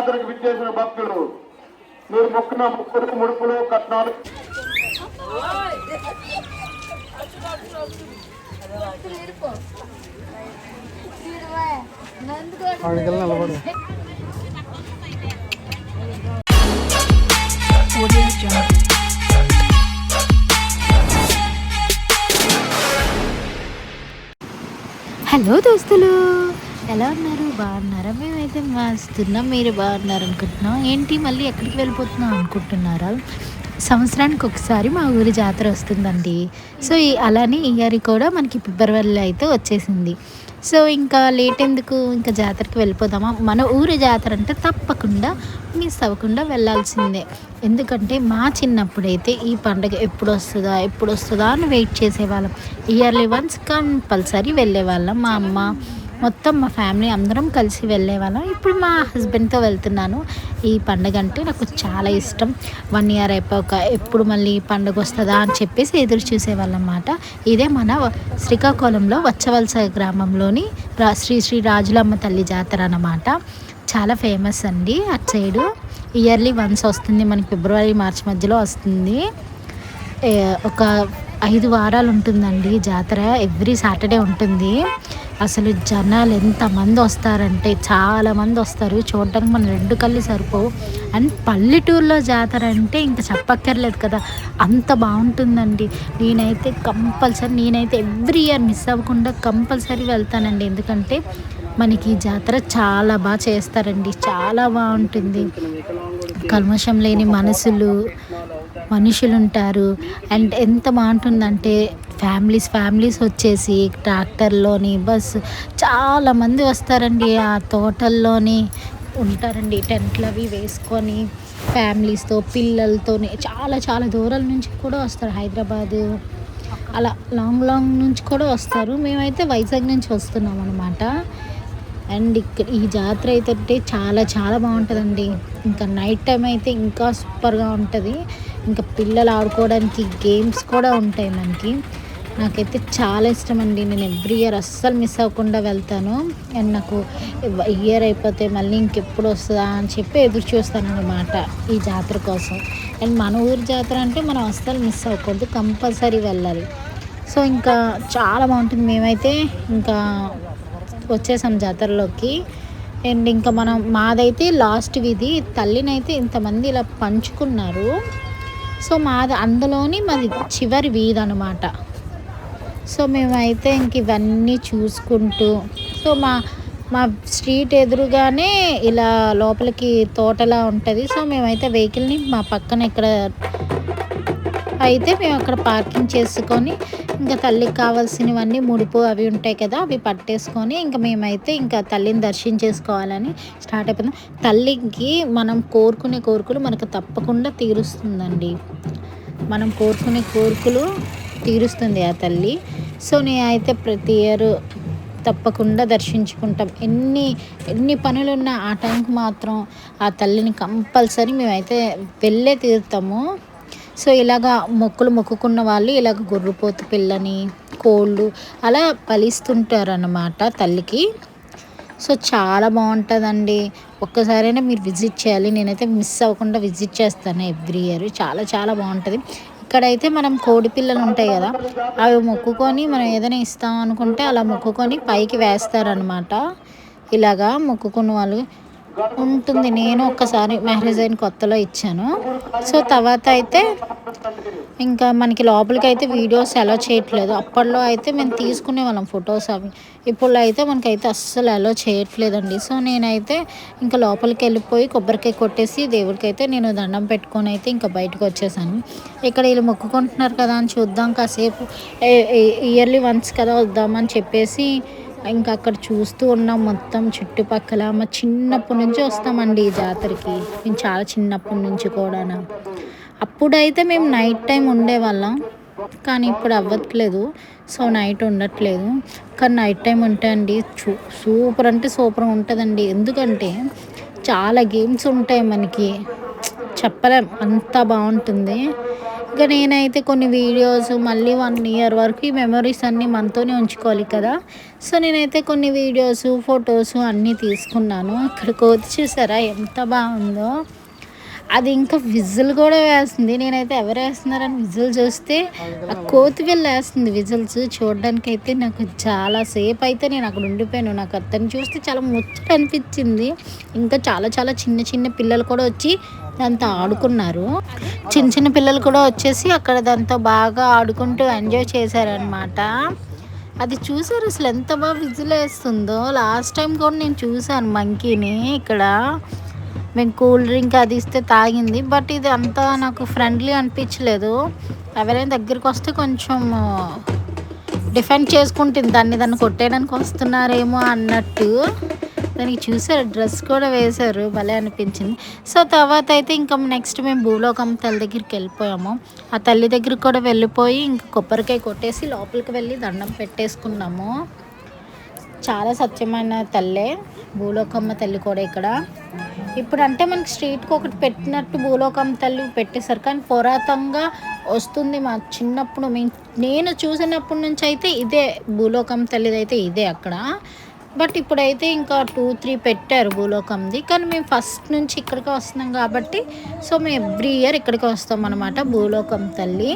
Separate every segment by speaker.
Speaker 1: రాజులమ్మ జాతరకు విచ్చేసిన భక్తులు. మీరు మొక్కున ముక్కులు ముడుపులు కట్నాలు.
Speaker 2: హలో దోస్తులు. ఎలా ఉన్నారు? బాగున్నారా? మేమైతే మాస్తున్నాం. మీరు బాగున్నారు అనుకుంటున్నాం ఏంటి? మళ్ళీ ఎక్కడికి వెళ్ళిపోతున్నాం అనుకుంటున్నారా? సంవత్సరానికి ఒకసారి మా ఊరి జాతర వస్తుందండి. సో ఈ అలానే ఇయర్ కూడా మనకి ఫిబ్రవరిలో అయితే వచ్చేసింది. సో ఇంకా లేట్ ఎందుకు? ఇంకా జాతరకి వెళ్ళిపోదామా? మన ఊరి జాతర అంటే తప్పకుండా మిస్ అవ్వకుండా వెళ్ళాల్సిందే. ఎందుకంటే మా చిన్నప్పుడైతే ఈ పండుగ ఎప్పుడు వస్తుందా ఎప్పుడు వస్తుందా అని వెయిట్ చేసేవాళ్ళం. ఇయర్లీ వన్స్ కంపల్సరీ వెళ్ళేవాళ్ళం. మా అమ్మ మొత్తం మా ఫ్యామిలీ అందరం కలిసి వెళ్ళేవాళ్ళం. ఇప్పుడు మా హస్బెండ్తో వెళ్తున్నాను. ఈ పండుగ అంటే నాకు చాలా ఇష్టం. వన్ ఇయర్ అయిపోక ఎప్పుడు మళ్ళీ పండుగ వస్తుందా అని చెప్పేసి ఎదురు చూసేవాళ్ళం అన్నమాట ఇదే మన శ్రీకాకుళంలో వచ్చవలస గ్రామంలోని రా శ్రీ శ్రీ రాజులమ్మ తల్లి జాతర అన్నమాట. చాలా ఫేమస్ అండి అటు సైడు. ఇయర్లీ వన్స్ వస్తుంది. మనకి ఫిబ్రవరి మార్చి మధ్యలో వస్తుంది. ఒక ఐదు వారాలు ఉంటుందండి జాతర. ఎవ్రీ సాటర్డే ఉంటుంది. అసలు జనాలు ఎంతమంది వస్తారంటే చాలామంది వస్తారు. చూడడానికి మన రెండు కళ్ళు సరిపోవు. అండ్ పల్లెటూరులో జాతర అంటే ఇంకా చెప్పక్కర్లేదు కదా. అంత బాగుంటుందండి. నేనైతే కంపల్సరీ నేనైతే ఎవ్రీ ఇయర్ మిస్ అవ్వకుండా కంపల్సరీ వెళ్తానండి. ఎందుకంటే మనకి ఈ జాతర చాలా బాగా చేస్తారండి. చాలా బాగుంటుంది. కల్మషం లేని మనసులు మనుషులు ఉంటారు అండ్ ఎంత బాగుంటుందంటే ఫ్యామిలీస్ ఫ్యామిలీస్ వచ్చేసి ట్రాక్టర్లోని బస్ చాలా మంది వస్తారండి. ఆ తోటల్లోని ఉంటారండి. టెంట్లు అవి వేసుకొని ఫ్యామిలీస్తో పిల్లలతోని చాలా చాలా దూరాల నుంచి కూడా వస్తారు. హైదరాబాదు అలా లాంగ్ లాంగ్ నుంచి కూడా వస్తారు. మేమైతే వైజాగ్ నుంచి వస్తున్నాం అనమాట అండ్ ఇక్కడ ఈ జాతర అయితే చాలా చాలా బాగుంటుందండి. ఇంకా నైట్ టైం అయితే ఇంకా సూపర్గా ఉంటుంది. ఇంకా పిల్లలు ఆడుకోవడానికి గేమ్స్ కూడా ఉంటాయి మనకి. నాకైతే చాలా ఇష్టం అండి నేను ఎవ్రీ ఇయర్ అస్సలు మిస్ అవ్వకుండా వెళ్తాను. అండ్ నాకు ఇయర్ అయిపోతే మళ్ళీ ఇంకెప్పుడు వస్తుందా అని చెప్పి ఎదురు చూస్తాను అనమాట ఈ జాతర కోసం. అండ్ మన ఊరి జాతర అంటే మనం అస్సలు మిస్ అవ్వకూడదు. కంపల్సరీ వెళ్ళాలి. సో ఇంకా చాలా బాగుంటుంది. మేమైతే ఇంకా వచ్చేసాం జాతరలోకి. అండ్ ఇంకా మనం మాదైతే లాస్ట్ విధి. తల్లినైతే ఇంతమంది ఇలా పంచుకున్నారు. సో మాది అందులోని మాది చివరి వీధి అనమాట సో మేమైతే ఇంక ఇవన్నీ చూసుకుంటూ సో మా మా స్ట్రీట్ ఎదురుగానే ఇలా లోపలికి తోటలా ఉంటుంది. సో మేమైతే వెహికల్ని మా పక్కన ఇక్కడ అయితే మేము అక్కడ పార్కింగ్ చేసుకొని ఇంకా తల్లికి కావాల్సినవన్నీ ముడుపు అవి ఉంటాయి కదా అవి పట్టేసుకొని ఇంకా మేమైతే ఇంకా తల్లిని దర్శించేసుకోవాలని స్టార్ట్ అయిపోయింది. తల్లికి మనం కోరుకునే కోరికలు మనకు తప్పకుండా తీరుస్తుందండి. మనం కోరుకునే కోరికలు తీరుస్తుంది ఆ తల్లి. సో నేనైతే ప్రతి ఇయర్ తప్పకుండా దర్శించుకుంటాం. ఎన్ని ఎన్ని పనులున్నా ఆ టైంకి మాత్రం ఆ తల్లిని కంపల్సరీ మేమైతే వెళ్ళే తీరుతాము. సో ఇలాగా మొక్కులు మొక్కుకున్న వాళ్ళు ఇలాగ గొర్రెపోతు పిల్లని కోళ్ళు అలా ఫలిస్తుంటారు అన్నమాట తల్లికి. సో చాలా బాగుంటుందండి. ఒక్కసారైనా మీరు విజిట్ చేయాలి. నేనైతే మిస్ అవ్వకుండా విజిట్ చేస్తాను ఎవ్రీ ఇయర్. చాలా చాలా బాగుంటుంది. ఇక్కడైతే మనం కోడి పిల్లలు ఉంటాయి కదా అవి మొక్కుకొని మనం ఏదైనా ఇస్తాం అనుకుంటే అలా మొక్కుకొని పైకి వేస్తారనమాట ఇలాగా మొక్కుకున్న వాళ్ళు ఉంటుంది. నేను ఒక్కసారి మ్యారేజ్ అయిన కొత్తలో ఇచ్చాను. సో తర్వాత అయితే ఇంకా మనకి లోపలికి అయితే వీడియోస్ అలో చేయట్లేదు. అప్పట్లో అయితే మేము తీసుకునే వాళ్ళం ఫొటోస్ అవి. ఇప్పుడు అయితే మనకైతే అస్సలు అలో చేయట్లేదండి. సో నేనైతే ఇంకా లోపలికి వెళ్ళిపోయి కొబ్బరికాయ కొట్టేసి దేవుడికైతే నేను దండం పెట్టుకొని అయితే ఇంకా బయటకు వచ్చేసాను. ఇక్కడ వీళ్ళు మొక్కుకుంటున్నారు కదా అని చూద్దాం. కాసేపు ఇయర్లీ వన్స్ కదా వద్దామని చెప్పేసి ఇంకా అక్కడ చూస్తూ ఉన్నాం మొత్తం చుట్టుపక్కల. మా చిన్నప్పటి నుంచి వస్తామండి ఈ జాతరకి. మేము చాలా చిన్నప్పటి నుంచి కూడా అప్పుడైతే మేము నైట్ టైం ఉండేవాళ్ళం. కానీ ఇప్పుడు అవ్వట్లేదు. సో నైట్ ఉండట్లేదు. కానీ నైట్ టైం ఉంటే అండి చూ సూపర్ అంటే సూపర్ ఉంటుందండి. ఎందుకంటే చాలా గేమ్స్ ఉంటాయి మనకి. చెప్పలేం. అంత బాగుంటుంది. ఇంకా నేనైతే కొన్ని వీడియోస్ మళ్ళీ వన్ ఇయర్ వరకు ఈ మెమరీస్ అన్నీ మనతోనే ఉంచుకోవాలి కదా. సో నేనైతే కొన్ని వీడియోస్ ఫొటోస్ అన్నీ తీసుకున్నాను. అక్కడ కోతి చూసారా ఎంత బాగుందో. అది ఇంకా విజిల్ కూడా వేస్తుంది. నేనైతే ఎవరు వేస్తున్నారని విజిల్ చూస్తే ఆ కోతి వెళ్ళి వేస్తుంది విజిల్స్. చూడడానికి అయితే నాకు చాలా సేపు అయితే నేను అక్కడ ఉండిపోయాను. నాకు అతను చూస్తే చాలా ముచ్చట అనిపించింది. ఇంకా చాలా చాలా చిన్న చిన్న పిల్లలు కూడా వచ్చి దాంతో ఆడుకున్నారు. చిన్న చిన్న పిల్లలు కూడా వచ్చేసి అక్కడ దాంతో బాగా ఆడుకుంటూ ఎంజాయ్ చేశారనమాట అది చూసారు అసలు ఎంత బాగా విజిల్ వేస్తుందో. లాస్ట్ టైం కూడా నేను చూసాను మంకీని ఇక్కడ. మేము కూల్ డ్రింక్ అది ఇస్తే తాగింది. బట్ ఇది అంతా నాకు ఫ్రెండ్లీ అనిపించలేదు. ఎవరైనా దగ్గరికి వస్తే కొంచెం డిఫెండ్ చేసుకుంటుంది. దాన్ని దాన్ని కొట్టేయడానికి వస్తున్నారేమో అన్నట్టు. దానికి చూసారు డ్రెస్ కూడా వేశారు భలే అనిపించింది. సో తర్వాత అయితే ఇంకా నెక్స్ట్ మేము భూలోకం తల్లి దగ్గరికి వెళ్ళిపోయాము. ఆ తల్లి దగ్గరికి కూడా వెళ్ళిపోయి ఇంకా కొబ్బరికాయ కొట్టేసి లోపలికి వెళ్ళి దండం పెట్టేసుకున్నాము. చాలా సత్యమైన తల్లే భూలోకమ్మ తల్లి కూడా ఇక్కడ. ఇప్పుడు అంటే మనకి స్ట్రీట్కి ఒకటి పెట్టినట్టు భూలోకమ్మ తల్లి పెట్టేశారు. కానీ పురాతనంగా వస్తుంది మా చిన్నప్పుడు. మీ- నేను చూసినప్పటి నుంచి అయితే ఇదే భూలోకమ్మ తల్లిది అయితే ఇదే అక్కడ. బట్ ఇప్పుడైతే ఇంకా టూ త్రీ పెట్టారు భూలోకంది. కానీ మేము ఫస్ట్ నుంచి ఇక్కడికి వస్తున్నాం కాబట్టి సో మేము ఎవ్రీ ఇయర్ ఇక్కడికి వస్తాం అనమాట భూలోకం తల్లి.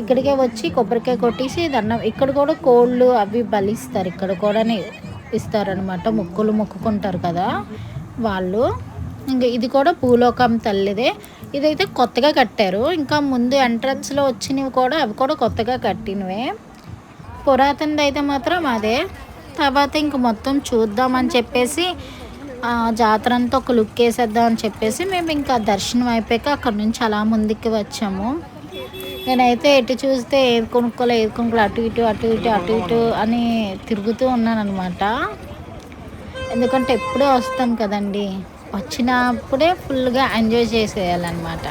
Speaker 2: ఇక్కడికే వచ్చి కొబ్బరికాయ కొట్టేసి దండం ఇక్కడ కూడా కోళ్ళు అవి బలిస్తారు ఇక్కడ కూడా ఇస్తారనమాట ముక్కులు మొక్కుకుంటారు కదా వాళ్ళు. ఇంకా ఇది కూడా భూలోకం తల్లిదే. ఇదైతే కొత్తగా కట్టారు. ఇంకా ముందు ఎంట్రన్స్లో వచ్చినవి కూడా అవి కూడా కొత్తగా కట్టినవే. పురాతనది అయితే మాత్రం అదే. తర్వాత ఇంక మొత్తం చూద్దామని చెప్పేసి జాతర అంతా ఒక లుక్ వేసేద్దాం అని చెప్పేసి మేము ఇంకా దర్శనం అయిపోయాక అక్కడ నుంచి అలా ముందుకి వచ్చాము. నేనైతే ఎటు చూస్తే ఏది కొనుక్కోలే ఏది కొనుక్కోలే అటు ఇటు అటు ఇటు అటు ఇటు అని తిరుగుతూ ఉన్నాను అనమాట ఎందుకంటే ఎప్పుడే వస్తాం కదండి. వచ్చినప్పుడే ఫుల్గా ఎంజాయ్ చేసేయాలన్నమాట.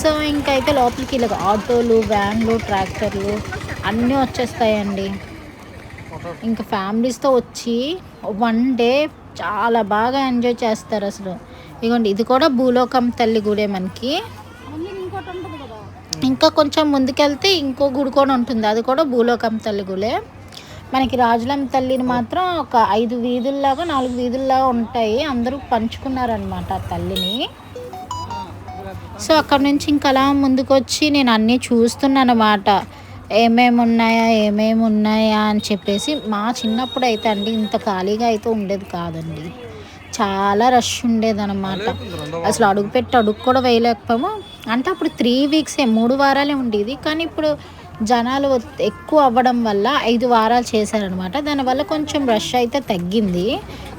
Speaker 2: సో ఇంకైతే లోపలికి ఇలా ఆటోలు వ్యాన్లు ట్రాక్టర్లు అన్నీ వచ్చేస్తాయండి. ఇంకా ఫ్యామిలీస్తో వచ్చి వన్ డే చాలా బాగా ఎంజాయ్ చేస్తారు అసలు. ఇదిగోండి ఇది కూడా భూలోకం తల్లి గుడే మనకి. ఇంకా కొంచెం ముందుకెళ్తే ఇంకో గుడి కూడా ఉంటుంది అది కూడా భూలోకం తల్లి గుడే. మనకి రాజులం తల్లిని మాత్రం ఒక ఐదు వీధుల్లాగా నాలుగు వీధుల్లాగా ఉంటాయి అందరూ పంచుకున్నారనమాట ఆ తల్లిని. సో అక్కడ నుంచి ఇంకా అలా ముందుకు వచ్చి నేను అన్నీ చూస్తున్నాను అన్నమాట ఏమేమి ఉన్నాయా ఏమేమి ఉన్నాయా అని చెప్పేసి మా చిన్నప్పుడు అయితే అండి ఇంత ఖాళీగా అయితే ఉండేది కాదండి. చాలా రష్ ఉండేదన్నమాట. అసలు అడుగు పెట్టి అడుగు కూడా వేయలేకపోయాము అంటే అప్పుడు త్రీ వీక్సే మూడు వారాలే ఉండేది. కానీ ఇప్పుడు జనాలు ఎక్కువ అవ్వడం వల్ల ఐదు వారాలు చేశారనమాట దానివల్ల కొంచెం రష్ అయితే తగ్గింది.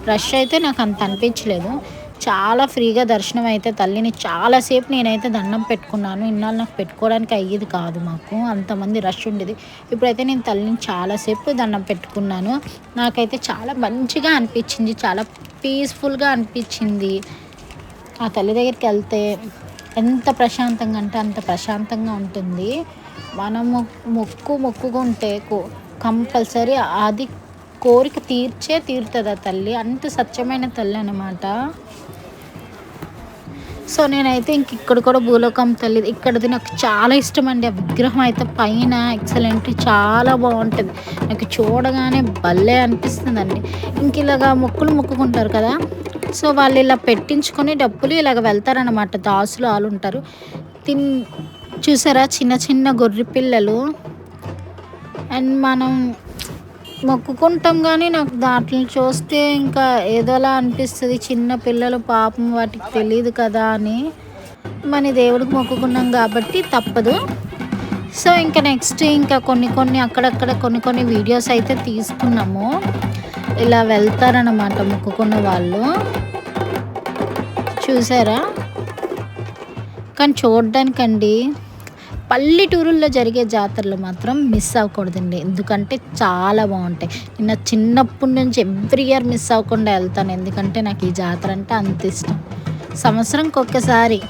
Speaker 2: రష్ అయితే నాకు అంత అనిపించలేదు. చాలా ఫ్రీగా దర్శనం అయితే తల్లిని చాలాసేపు నేనైతే దండం పెట్టుకున్నాను. ఇన్నాళ్ళు నాకు పెట్టుకోవడానికి అయ్యేది కాదు మాకు. అంతమంది రష్ ఉండేది. ఇప్పుడైతే నేను తల్లిని చాలాసేపు దండం పెట్టుకున్నాను. నాకైతే చాలా మంచిగా అనిపించింది. చాలా పీస్ఫుల్గా అనిపించింది. ఆ తల్లి దగ్గరికి వెళ్తే ఎంత ప్రశాంతంగా అంటే అంత ప్రశాంతంగా ఉంటుంది. మనము మొక్కు మొక్కుకుంటే కంపల్సరీ అది కోరిక తీర్చే తీరుతుంది ఆ తల్లి? అంత సత్యమైన తల్లి అనమాట సో నేనైతే ఇంక ఇక్కడ కూడా భూలోకం తల్లి ఇక్కడది నాకు చాలా ఇష్టం అండి ఆ విగ్రహం అయితే పైన ఎక్సలెంట్ చాలా బాగుంటుంది. నాకు చూడగానే భలే అనిపిస్తుందండి. ఇంక ఇలాగా మొక్కులు మొక్కుకుంటారు కదా సో వాళ్ళు ఇలా పెట్టించుకొని డబ్బులు ఇలాగ వెళ్తారనమాట దాసులు వాళ్ళు ఉంటారు. తిన్ చూసారా చిన్న చిన్న గొర్రె పిల్లలు అండ్ మనం మొక్కుకుంటాం కానీ నాకు దాంట్లో చూస్తే ఇంకా ఏదోలా అనిపిస్తుంది. చిన్న పిల్లలు పాపం వాటికి తెలియదు కదా అని. మన దేవుడికి మొక్కుకున్నాం కాబట్టి తప్పదు. సో ఇంకా నెక్స్ట్ ఇంకా కొన్ని కొన్ని అక్కడక్కడ కొన్ని కొన్ని వీడియోస్ అయితే తీసుకున్నాము. ఇలా వెళ్తారనమాట మొక్కుకున్న వాళ్ళు. చూసారా? కానీ చూడడానికండి. పల్లెటూరుల్లో జరిగే జాతరలు మాత్రం మిస్ అవ్వకూడదండి. ఎందుకంటే చాలా బాగుంటాయి. నిన్న చిన్నప్పటి నుంచి ఎవ్రీ ఇయర్ మిస్ అవ్వకుండా వెళ్తాను. ఎందుకంటే నాకు ఈ జాతర అంటే అంత ఇష్టం. సంవత్సరంకి ఒక్కసారి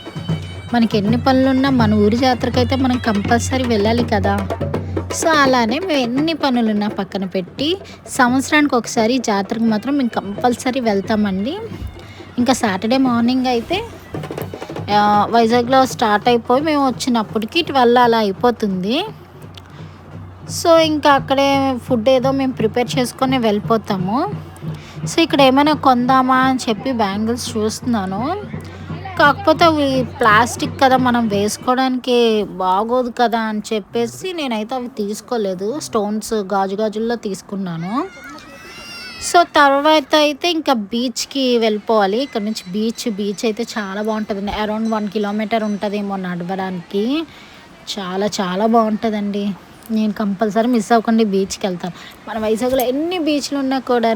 Speaker 2: మనకి ఎన్ని పనులున్నా మన ఊరి జాతరకైతే మనం కంపల్సరీ వెళ్ళాలి కదా. సో అలానే మేము ఎన్ని పనులున్నా పక్కన పెట్టి సంవత్సరానికి ఒకసారి జాతరకు మాత్రం మేము కంపల్సరీ వెళ్తామండి. ఇంకా సాటర్డే మార్నింగ్ అయితే వైజాగ్లో స్టార్ట్ అయిపోయి మేము వచ్చినప్పటికి ట్వెల్వ్ అలా అయిపోతుంది. సో ఇంకా అక్కడే ఫుడ్ ఏదో మేము ప్రిపేర్ చేసుకొని వెళ్ళిపోతాము. సో ఇక్కడ ఏమైనా కొందామా అని చెప్పి బ్యాంగిల్స్ చూస్తున్నాను. కాకపోతే అవి ప్లాస్టిక్ కదా మనం వేసుకోవడానికి బాగోదు కదా అని చెప్పేసి నేనైతే అవి తీసుకోలేదు. స్టోన్స్ గాజు గాజుల్లో తీసుకున్నాను. సో తర్వాత అయితే ఇంకా బీచ్కి వెళ్ళిపోవాలి. ఇక్కడ నుంచి బీచ్ బీచ్ అయితే చాలా బాగుంటుంది అరౌండ్ వన్ కిలోమీటర్ ఉంటుందేమో నడవడానికి. చాలా చాలా బాగుంటుందండి. నేను కంపల్సరీ మిస్ అవ్వకండి బీచ్కి వెళ్తాను. మన వైజాగ్లో ఎన్ని బీచ్లు ఉన్నా కూడా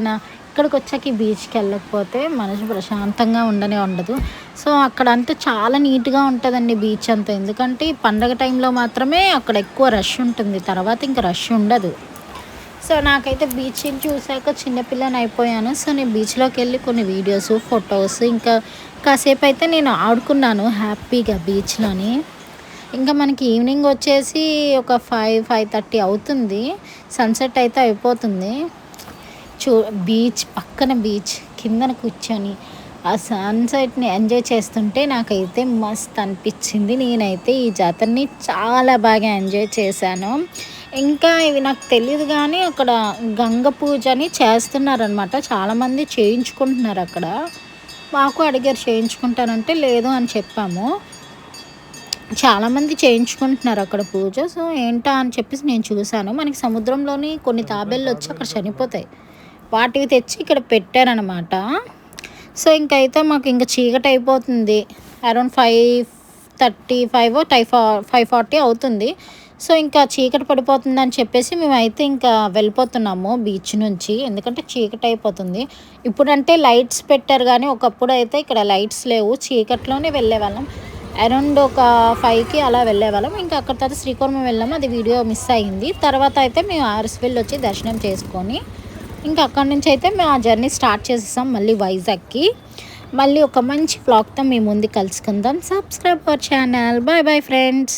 Speaker 2: ఇక్కడికి వచ్చాక ఈ బీచ్కి వెళ్ళకపోతే మనసు ప్రశాంతంగా ఉండనే ఉండదు. సో అక్కడ అంతా చాలా నీట్గా ఉంటుందండి బీచ్ అంతా. ఎందుకంటే పండగ టైంలో మాత్రమే అక్కడ ఎక్కువ రష్ ఉంటుంది. తర్వాత ఇంకా రష్ ఉండదు. సో నాకైతే బీచ్ చూసాక చిన్నపిల్లని అయిపోయాను. సో నేను బీచ్లోకి వెళ్ళి కొన్ని వీడియోస్ ఫొటోస్ ఇంకా కాసేపు అయితే నేను ఆడుకున్నాను హ్యాపీగా బీచ్లోని ఇంకా మనకి ఈవినింగ్ వచ్చేసి ఒక ఫైవ్ ఫైవ్ థర్టీ అవుతుంది. సన్సెట్ అయితే అయిపోతుంది. చూ బీచ్ పక్కన బీచ్ కిందన కూర్చొని ఆ సన్సెట్ని ఎంజాయ్ చేస్తుంటే నాకైతే మస్త్ అనిపించింది. నేనైతే ఈ జాతరని చాలా బాగా ఎంజాయ్ చేశాను. ఇంకా ఇవి నాకు తెలియదు కానీ అక్కడ గంగ పూజ అని చేస్తున్నారనమాట చాలామంది చేయించుకుంటున్నారు అక్కడ. మాకు అడిగారు చేయించుకుంటారంటే లేదు అని చెప్పాము. చాలామంది చేయించుకుంటున్నారు అక్కడ పూజ. సో ఏంటా అని చెప్పేసి నేను చూశాను. మనకి సముద్రంలోని కొన్ని తాబేళ్ళు వచ్చి అక్కడ చనిపోతాయి. వాటివి తెచ్చి ఇక్కడ పెట్టారనమాట సో ఇంకైతే మాకు ఇంకా చీకటి అయిపోతుంది. Around five thirty five to five forty అవుతుంది. సో ఇంకా చీకటి పడిపోతుందని చెప్పేసి మేమైతే ఇంకా వెళ్ళిపోతున్నాము బీచ్ నుంచి. ఎందుకంటే చీకటి అయిపోతుంది. ఇప్పుడంటే లైట్స్ పెట్టారు కానీ ఒకప్పుడు అయితే ఇక్కడ లైట్స్ లేవు. చీకట్లోనే వెళ్ళేవాళ్ళం. అరౌండ్ ఒక ఫైవ్కి అలా వెళ్ళేవాళ్ళం. ఇంకా అక్కడ తర్వాత శ్రీకాకుళం వెళ్ళాము. అది వీడియో మిస్ అయింది. తర్వాత అయితే మేము ఆర్ఎస్వెల్ వచ్చి దర్శనం చేసుకొని ఇంకా అక్కడి నుంచి అయితే మేము ఆ జర్నీ స్టార్ట్ చేసేసాం మళ్ళీ వైజాగ్కి. మళ్ళీ ఒక మంచి బ్లాగ్తో మేము ముందు కలుసుకుందాం. Subscribe our channel bye bye friends